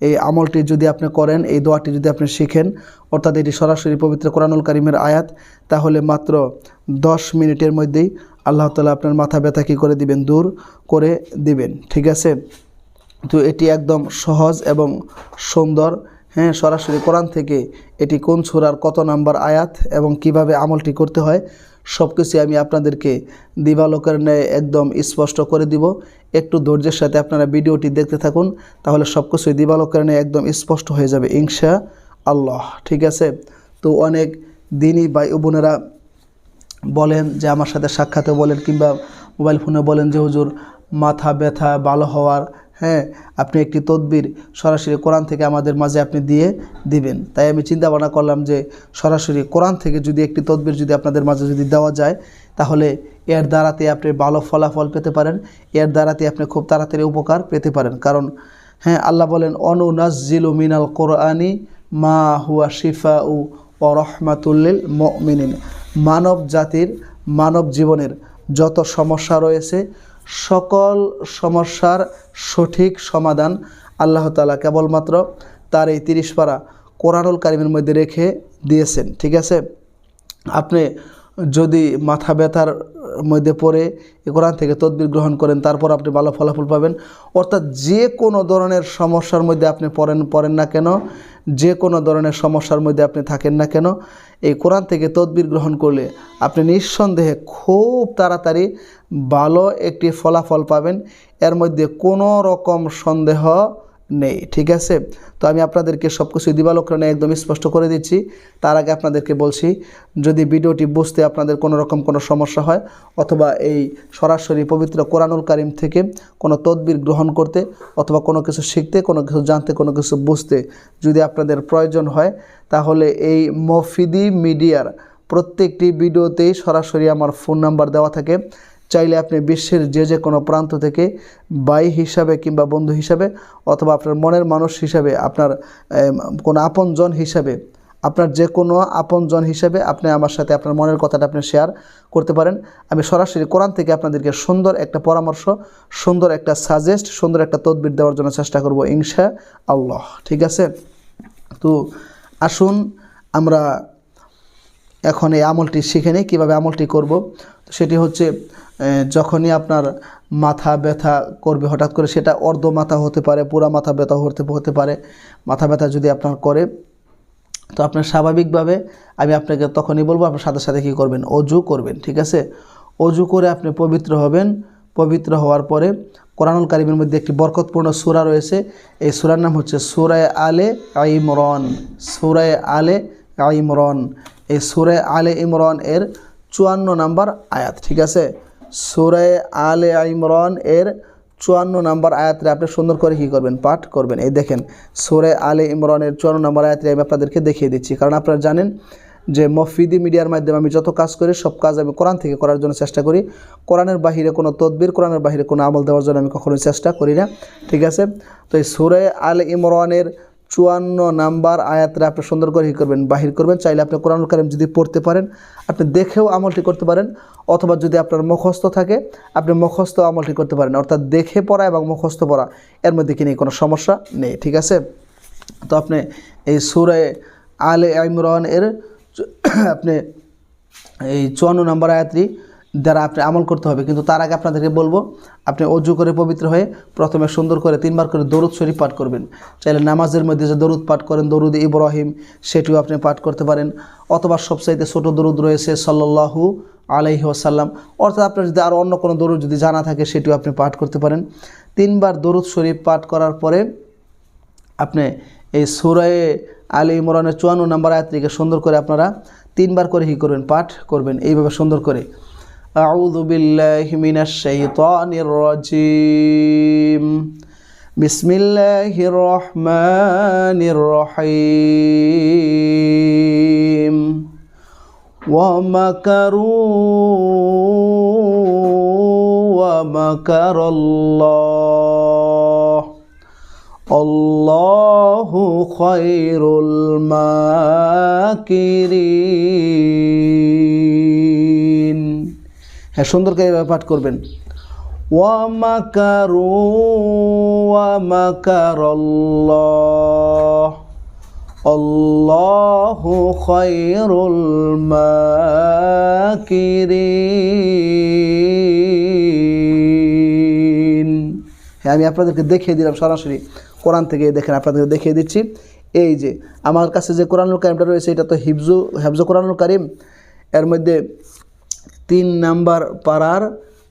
এই আমলটি যদি আপনি করেন, এই দোয়াটি যদি আপনি শিখেন, অর্থাৎ এটি সরাসরি পবিত্র কোরআনুল কারিমের আয়াত, তাহলে মাত্র দশ মিনিটের মধ্যেই আল্লাহ তালা আপনার মাথা ব্যথা কী করে দিবেন? দূর করে দিবেন। ঠিক আছে? তো এটি একদম সহজ এবং সুন্দর। হ্যাঁ সরাসরি কোরআন থেকে এটি কোন সুরার কত নাম্বার আয়াত এবং কীভাবে আমলটি করতে হয় সব কিছু আমি আপনাদেরকে দিবালোকের ন্যায় একদম স্পষ্ট করে দিব। একটু ধৈর্যের সাথে আপনারা ভিডিওটি দেখতে থাকুন, তাহলে সব কিছুই দিবালোকের ন্যায় একদম স্পষ্ট হয়ে যাবে ইনশা আল্লাহ ঠিক আছে? তো অনেক দিনই ভাই বোনেরা বলেন যে, আমার সাথে সাক্ষাতে বলেন কিংবা মোবাইল ফোনে বলেন যে, হুজুর, মাথা ব্যথা, ভালো হওয়ার হ্যাঁ আপনি একটি তদবির সরাসরি কোরআন থেকে আমাদের মাঝে আপনি দিয়ে দিবেন। তাই আমি চিন্তা ভাবনা করলাম যে সরাসরি কোরআন থেকে যদি একটি তদবির যদি আপনাদের মাঝে যদি দেওয়া যায়, তাহলে এর দ্বারাতে আপনি ভালো ফলাফল পেতে পারেন, এর দ্বারাতে আপনি খুব তাড়াতাড়ি উপকার পেতে পারেন। কারণ হ্যাঁ আল্লাহ বলেন অনুনাজিলু মিনাল কোরআনি মা হুয়া শিফা উ ও রহমাতুল্লিল মিনিন মানব জাতির, মানব জীবনের যত সমস্যা রয়েছে সকল সমস্যার সঠিক সমাধান আল্লাহ তালা কেবলমাত্র তার এই তিরিশ পারা কোরআনুল কারিমের মধ্যে রেখে দিয়েছেন। ঠিক আছে? আপনি যদি মাথা ব্যথার মধ্যে পড়ে কোরআন থেকে তদবির গ্রহণ করেন, তারপর আপনি ভালো ফলাফল পাবেন। অর্থাৎ যে কোনো ধরনের সমস্যার মধ্যে আপনি পড়েন পড়েন না কেন, যে কোনো ধরনের সমস্যার মধ্যে আপনি থাকেন না কেন, এই কোরআন থেকে তদবির গ্রহণ করলে আপনি নিঃসন্দেহে খুব তাড়াতাড়ি ভালো একটি ফলাফল পাবেন। এর মধ্যে কোনো রকম সন্দেহ নেই, ঠিক আছে? তো আমি আপনাদেরকে সব কিছু দিবালোকরণে একদম স্পষ্ট করে দিচ্ছি। তার আগে আপনাদেরকে বলছি, যদি ভিডিওটি বুঝতে আপনাদের কোনো রকম কোনো সমস্যা হয়, অথবা এই সরাসরি পবিত্র কোরআনুল কারিম থেকে কোনো তদবির গ্রহণ করতে, অথবা কোনো কিছু শিখতে, কোনো কিছু জানতে, কোনো কিছু বুঝতে যদি আপনাদের প্রয়োজন হয়, তাহলে এই মফিদি মিডিয়ার প্রত্যেকটি ভিডিওতেই সরাসরি আমার ফোন নাম্বার দেওয়া থাকে। চাইলে আপনি বিশ্বের যে যে কোনো প্রান্ত থেকে বাই হিসাবে কিংবা বন্ধু হিসাবে অথবা আপনার মনের মানুষ হিসাবে, আপনার কোনো আপনজন হিসাবে, আপনার যে কোনো আপনজন হিসাবে আপনি আমার সাথে আপনার মনের কথাটা আপনি শেয়ার করতে পারেন। আমি সরাসরি কোরআন থেকে আপনাদেরকে সুন্দর একটা পরামর্শ, সুন্দর একটা সাজেস্ট সুন্দর একটা তদবির দেওয়ার জন্য চেষ্টা করব ইনশা আল্লাহ ঠিক আছে? তো আসুন আমরা এখন এই আমলটি শিখে নিই, কীভাবে আমলটি করব। সেটি হচ্ছে যখনই আপনার মাথা ব্যথা করবে, হঠাৎ করে সেটা অর্ধ মাথা হতে পারে, পুরা মাথা ব্যথা হতে হতে পারে, মাথা ব্যথা যদি আপনার করে, তো আপনার স্বাভাবিকভাবে আমি আপনাকে তখনই বলব, আপনার সাথে সাথে কী করবেন? অজু করবেন, ঠিক আছে? অজু করে আপনি পবিত্র হবেন। পবিত্র হওয়ার পরে কোরআনুল কারিমের মধ্যে একটি বরকতপূর্ণ সুরা রয়েছে। এই সুরার নাম হচ্ছে সুরায় আলে ইমরন, সুরায় আলে ইমরন। এই সুরায় আলে ইমরন এর চুয়ান্ন নাম্বার আয়াত, ঠিক আছে? সুরায় আলে ইমরন এর চুয়ান্ন নাম্বার আয়াতরে আপনি সুন্দর করে কী করবেন? পাঠ করবেন। এই দেখেন, সুরে আলে ইমরানের চুয়ান্ন নাম্বার আয়াতরে আমি আপনাদেরকে দেখিয়ে দিচ্ছি। কারণ আপনারা জানেন যে মফিদি মিডিয়ার মাধ্যমে আমি যত কাজ করি, সব কাজ আমি কোরআন থেকে করার জন্য চেষ্টা করি। কোরআনের বাহিরে কোনো তদবির, কোরআনের বাহিরে কোনো আমল দেওয়ার জন্য আমি কখনোই চেষ্টা করি না। ঠিক আছে? তো এই সুরে আল ইমরানের চুয়ান্ন নাম্বার আয়াতরা আপনি সুন্দর করে করবেন, বাহির করবেন। চাইলে আপনি কোরআন কারিম যদি পড়তে পারেন, আপনি দেখেও আমলটি করতে পারেন, অথবা যদি আপনার মুখস্থ থাকে, আপনি মুখস্থ আমলটি করতে পারেন। অর্থাৎ দেখে পড়া এবং মুখস্থ পড়া, এর মধ্যে কি নেই? কোনো সমস্যা নেই, ঠিক আছে? তো আপনি এই সুরে আলে ইমরান এর আপনি এই চুয়ান্ন নাম্বার আয়াতটি দ্বারা আপনি আমল করতে হবে। কিন্তু তার আগে আপনাদেরকে বলব, আপনি অজু করে পবিত্র হয়ে প্রথমে সুন্দর করে তিনবার করে দরুদ শরীফ পাঠ করবেন। চাইলে নামাজের মধ্যে যে দরুদ পাঠ করেন, দরুদ ইব্রাহিম, সেটিও আপনি পাঠ করতে পারেন। অথবা সবচাইতে ছোটো দরুদ রয়েছে সাল্লাহু আলাইহি আসাল্লাম অর্থাৎ আপনার যদি আরও অন্য কোনো দরুদ যদি জানা থাকে, সেটিও আপনি পাঠ করতে পারেন। তিনবার দরুদ শরীফ পাঠ করার পরে আপনি এই সুরায়ে আলী ইমরানের চুয়ান্ন নম্বর আয়াতটিকে সুন্দর করে আপনারা তিনবার করে কী করবেন? পাঠ করবেন। এইভাবে সুন্দর করে। أعوذ بالله من الشيطان الرجيم. بسم الله الرحمن الرحيم. ومكروا ومكر الله. الله خير الماكرين. হ্যাঁ সুন্দর করে পাঠ করবেন। ওয়ামাকারু, ওয়ামাকারাল্লাহ, আল্লাহু খায়রুল মাকিরিন। হ্যাঁ আমি আপনাদেরকে দেখিয়ে দিলাম সরাসরি। কোরআন থেকে দেখেন, আপনাদেরকে দেখিয়ে দিচ্ছি। এই যে, আমার কাছে যে কোরআনুল কারিমটা রয়েছে, এটা তো হিফজু হেফজু কোরআনুল কারিম। এর মধ্যে তিন নাম্বার পাড়ার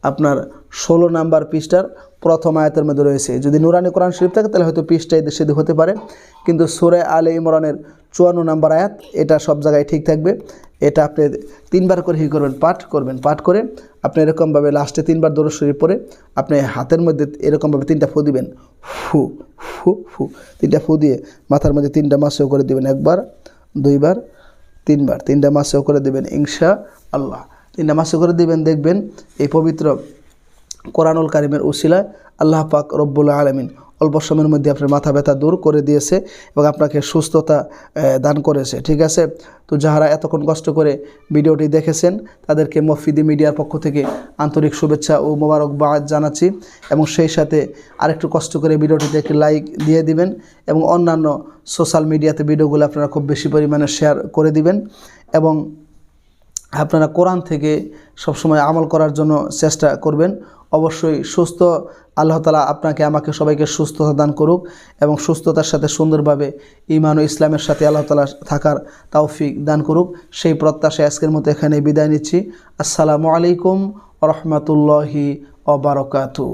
আপনার ষোলো নাম্বার পৃষ্ঠার প্রথম আয়াতের মধ্যে রয়েছে। যদি নুরানি কোরআন শরীফ থাকে, তাহলে হয়তো পৃষ্ঠা এদের সেদিকে হতে পারে। কিন্তু সুরে আলে ইমরানের চুয়ান্ন নাম্বার আয়াত, এটা সব জায়গায় ঠিক থাকবে। এটা আপনি তিনবার করে হি করবেন, পাঠ করবেন, পাঠ করে আপনি এরকমভাবে লাস্টে তিনবার দরজ শরীফ পরে আপনি হাতের মধ্যে এরকমভাবে তিনটা ফু দিবেন। ফু ফু ফু, তিনটা ফু দিয়ে মাথার মধ্যে তিনটা মাসেও করে দিবেন একবার, দুইবার, তিনবার, তিনটা মাসেও করে দেবেন ইনশা আল্লাহ। তিনটা মাসে করে দিবেন, দেখবেন এই পবিত্র কোরআনুল কারিমের উসিলায় আল্লাহ পাক রব্বুল আলমিন অল্প সময়ের মধ্যে আপনার মাথা ব্যথা দূর করে দিয়েছে এবং আপনাকে সুস্থতা দান করেছে, ঠিক আছে? তো যাহারা এতক্ষণ কষ্ট করে ভিডিওটি দেখেছেন, তাদেরকে মফিদি মিডিয়ার পক্ষ থেকে আন্তরিক শুভেচ্ছা ও মোবারকবাদ জানাচ্ছি এবং সেই সাথে আরেকটু কষ্ট করে ভিডিওটিতে একটি লাইক দিয়ে দিবেন এবং অন্যান্য সোশ্যাল মিডিয়াতে ভিডিওগুলো আপনারা খুব বেশি পরিমাণে শেয়ার করে দিবেন এবং আপনারা কোরআন থেকে সবসময় আমল করার জন্য চেষ্টা করবেন। অবশ্যই সুস্থ আল্লাহ তালা আপনাকে, আমাকে সবাইকে সুস্থতা দান করুক এবং সুস্থতার সাথে সুন্দরভাবে ইমান ও ইসলামের সাথে আল্লাহ তালা থাকার তাওফিক দান করুক। সেই প্রত্যাশায় আজকের মতো এখানে বিদায় নিচ্ছি। আসসালামু আলাইকুম রহমতুল্লাহি অবরকাতু